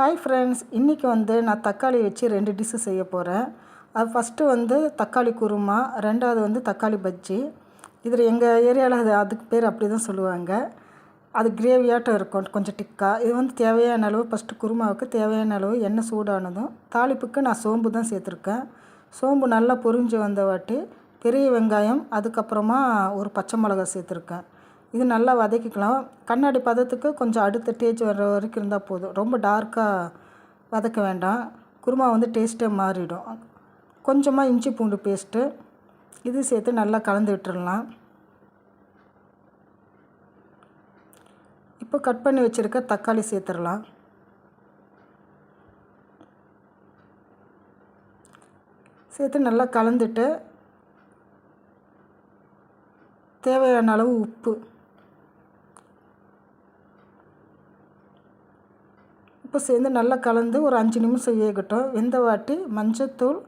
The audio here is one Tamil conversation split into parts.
ஹாய் ஃப்ரெண்ட்ஸ் இன்றைக்கி வந்து நான் தக்காளி வச்சு ரெண்டு டிஷ்ஷு செய்ய போகிறேன் அது ஃபஸ்ட்டு வந்து தக்காளி குருமா ரெண்டாவது வந்து தக்காளி பஜ்ஜி. இதில் எங்கள் ஏரியாவில் அது அதுக்கு பேர் அப்படி தான் சொல்லுவாங்க. அது கிரேவியாட்டம் இருக்கும் கொஞ்சம் டிக்கா இது வந்து தேவையான அளவு ஃபஸ்ட்டு குருமாவுக்கு தேவையான அளவு எண்ணெய் சூடானதும் தாளிப்புக்கு நான் சோம்பு தான் சேர்த்துருக்கேன். சோம்பு நல்லா பொரிஞ்சு வந்த வாட்டி பெரிய வெங்காயம் அதுக்கப்புறமா ஒரு பச்சை மிளகா சேர்த்துருக்கேன். இது நல்லா வதக்கிக்கலாம். கண்ணாடி பதத்துக்கு கொஞ்சம் அடுத்த ஸ்டேஜ் வர்ற வரைக்கும் இருந்தால் போதும். ரொம்ப டார்க்காக வதக்க வேண்டாம். குருமா வந்து டேஸ்ட்டே மாறிடும். கொஞ்சமாக இஞ்சி பூண்டு பேஸ்ட்டு இது சேர்த்து நல்லா கலந்து விட்டுடலாம் இப்போ கட் பண்ணி வச்சுருக்க தக்காளி சேர்த்துடலாம். சேர்த்து நல்லா கலந்துட்டு தேவையான அளவு உப்பு. உப்பு சேர்ந்து நல்லா கலந்து ஒரு அஞ்சு நிமிஷம் வேகட்டும் வெந்த வாட்டி மஞ்சத்தூள்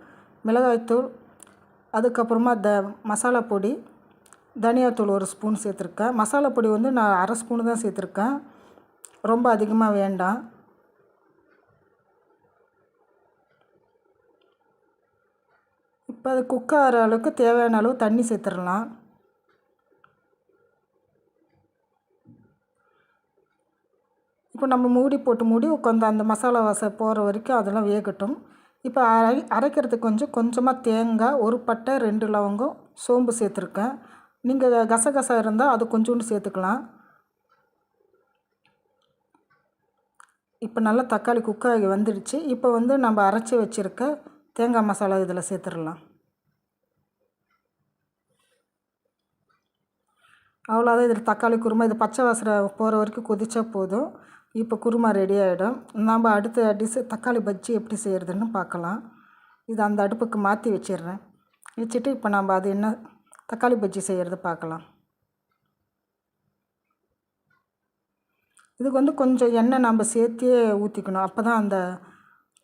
மிளகாய்த்தூள் அதுக்கப்புறமா த மசாலா பொடி தனியாத்தூள் ஒரு ஸ்பூன் சேர்த்துருக்கேன். மசாலா பொடி வந்து நான் அரை ஸ்பூனு தான் சேர்த்துருக்கேன். ரொம்ப அதிகமாக வேண்டாம். இப்போ அது குக் ஆகிற அளவுக்கு தேவையான அளவு தண்ணி சேர்த்துடலாம். இப்போ நம்ம மூடி போட்டு மூடி உட்காந்து அந்த மசாலா வாசை போகிற வரைக்கும் அதெல்லாம் வேகட்டும். இப்போ அரை அரைக்கிறதுக்கு கொஞ்சம் கொஞ்சமாக தேங்காய் ஒரு பட்டை ரெண்டு லவங்கம் சோம்பு சேர்த்துருக்கேன். நீங்கள் கசகசா இருந்தால் அது கொஞ்சோண்டு சேர்த்துக்கலாம். இப்போ நல்லா தக்காளி குக்காகி வந்துடுச்சு. இப்போ வந்து நம்ம அரைச்சி வச்சுருக்க தேங்காய் மசாலா இதில் சேர்த்துடலாம். அவ்வளோதான். இதில் தக்காளி குருமா இது பச்சை வாசனை போகிற வரைக்கும் கொதிச்சா போதும். இப்போ குருமா ரெடி ஆகிடும் நம்ம அடுத்த டிஷ்ஷு தக்காளி பஜ்ஜி எப்படி செய்கிறதுன்னு பார்க்கலாம். இது அந்த அடுப்புக்கு மாற்றி வச்சிடுறேன். வச்சுட்டு இப்போ நம்ம அது என்ன தக்காளி பஜ்ஜி செய்கிறது பார்க்கலாம். இதுக்கு வந்து கொஞ்சம் எண்ணெய் நம்ம சேர்த்தியே ஊற்றிக்கணும் அப்போ தான் அந்த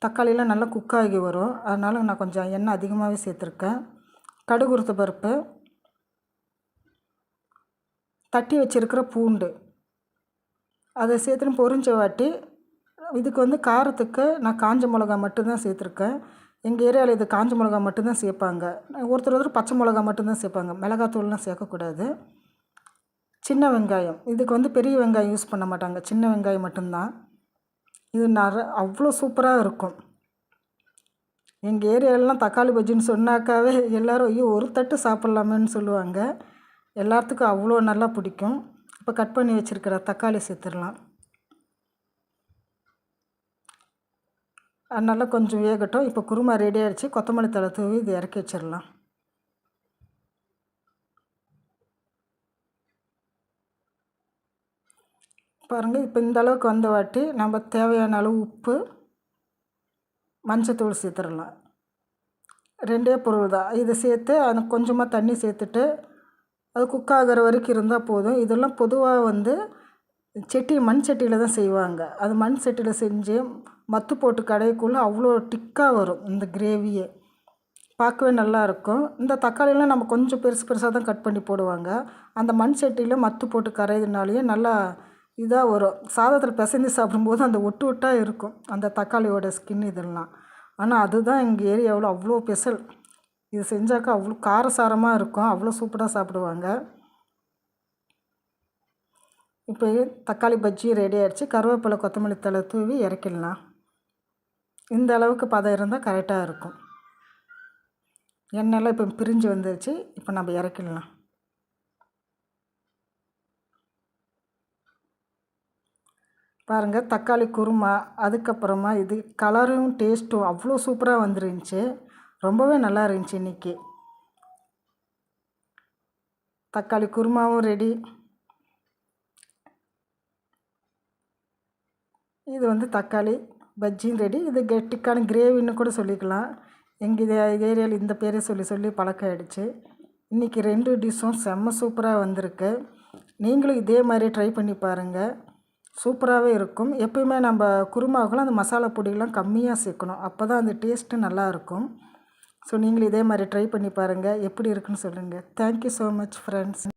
தக்காளியெலாம் நல்லா குக்காகி வரும். அதனால் நான் கொஞ்சம் எண்ணெய் அதிகமாகவே சேர்த்துருக்கேன். கடுகுருத்த பருப்பு தட்டி வச்சுருக்கிற பூண்டு. அதை சேர்த்துன்னு பொரிஞ்ச வாட்டி இதுக்கு வந்து காரத்துக்கு நான் காஞ்ச மிளகா மட்டும்தான் சேர்த்துருக்கேன். எங்கள் ஏரியாவில் இது காஞ்ச மிளகா மட்டும்தான் சேர்ப்பாங்க. ஒருத்தர் ஒருத்தர் பச்சை மிளகா மட்டும்தான் சேர்ப்பாங்க. மிளகாத்தூள்லாம் சேர்க்கக்கூடாது. சின்ன வெங்காயம். இதுக்கு வந்து பெரிய வெங்காயம் யூஸ் பண்ண மாட்டாங்க. சின்ன வெங்காயம் மட்டும்தான். இது நற அவ்வளோ சூப்பராக இருக்கும். எங்கள் ஏரியாலலாம் தக்காளி பஜ்ஜின்னு சொன்னாக்காவே எல்லோரும் ஐயோ ஒரு தட்டு சாப்பிட்லாமேன்னு சொல்லுவாங்க. எல்லாத்துக்கும் அவ்வளோ நல்லா பிடிக்கும். இப்போ கட் பண்ணி வச்சுருக்கிற தக்காளி சேர்த்துடலாம். நல்லா கொஞ்சம் வேகட்டும். இப்போ குருமா ரெடி ஆகிடுச்சு கொத்தமல்லி தலை தூவி இது இறக்கி வச்சிடலாம். பாருங்கள் இப்போ இந்த அளவுக்கு வந்த வாட்டி நம்ம தேவையான அளவு உப்பு மஞ்சத்தூள் சேர்த்துடலாம். ரெண்டே பொருள் தான். இதை சேர்த்து அது கொஞ்சமாக தண்ணி சேர்த்துட்டு அது குக் ஆகிற வரைக்கும் இருந்தால் போதும். இதெல்லாம் பொதுவாக வந்து செட்டி மண் சட்டியில் தான் செய்வாங்க. அது மண் சட்டியில் செஞ்சு மத்து போட்டு கடைக்குள்ளே அவ்வளோ டிக்காக வரும் இந்த கிரேவியே பார்க்கவே நல்லாயிருக்கும் இந்த தக்காளியெலாம் நம்ம கொஞ்சம் பெருசு பெருசாக தான் கட் பண்ணி போடுவாங்க. அந்த மண் சட்டியில் மத்து போட்டு கரையிறதுனாலேயே நல்லா இதாக வரும். சாதத்தில் பிசைஞ்சு சாப்பிடும்போது அந்த ஒட்டு ஒட்டாக இருக்கும். அந்த தக்காளியோட ஸ்கின் இதெல்லாம். ஆனால் அதுதான் எங்கள் ஏரியாவில் அவ்வளோ ஸ்பெஷல் இது செஞ்சாக்கா அவ்வளோ காரசாரமாக இருக்கும். அவ்வளோ சூப்பராக சாப்பிடுவாங்க. இப்போ தக்காளி பஜ்ஜி ரெடி ஆகிடுச்சு கருவேப்பிலை கொத்தமல்லி தலை தூவி இறக்கிடலாம். இந்த அளவுக்கு பதம் இருந்தால் கரெக்டாக இருக்கும். எண்ணெயெல்லாம் இப்போ பிரிஞ்சு வந்துருச்சு. இப்போ நம்ம இறக்கிடலாம். பாருங்கள் தக்காளி குருமா அதுக்கப்புறமா இது கலரும் டேஸ்ட்டும் அவ்வளோ சூப்பராக வந்துருந்துச்சு. ரொம்பவே நல்லா இருந்துச்சு இன்றைக்கி தக்காளி குருமாவும் ரெடி இது வந்து தக்காளி பஜ்ஜியும் ரெடி இது கெட்டிக்கான கிரேவின்னு கூட சொல்லிக்கலாம். எங்கள் இது ஏரியாவில் இந்த பேரே சொல்லி சொல்லி பழக்கம் ஆகிடுச்சு இன்றைக்கி ரெண்டு டிஷ்ஷும் செம்ம சூப்பராக வந்திருக்கு. நீங்களும் இதே மாதிரி ட்ரை பண்ணி பாருங்கள் சூப்பராகவே இருக்கும். எப்பயுமே நம்ம குருமாவுக்குலாம் அந்த மசாலா பொடியெலாம் கம்மியாக சேர்க்கணும். அப்போ தான் அந்த டேஸ்ட்டு நல்லாயிருக்கும் ஸோ நீங்களும் இதே மாதிரி ட்ரை பண்ணி பாருங்கள் எப்படி இருக்குன்னு சொல்லுங்கள் தேங்க்யூ ஸோ மச் ஃப்ரெண்ட்ஸ்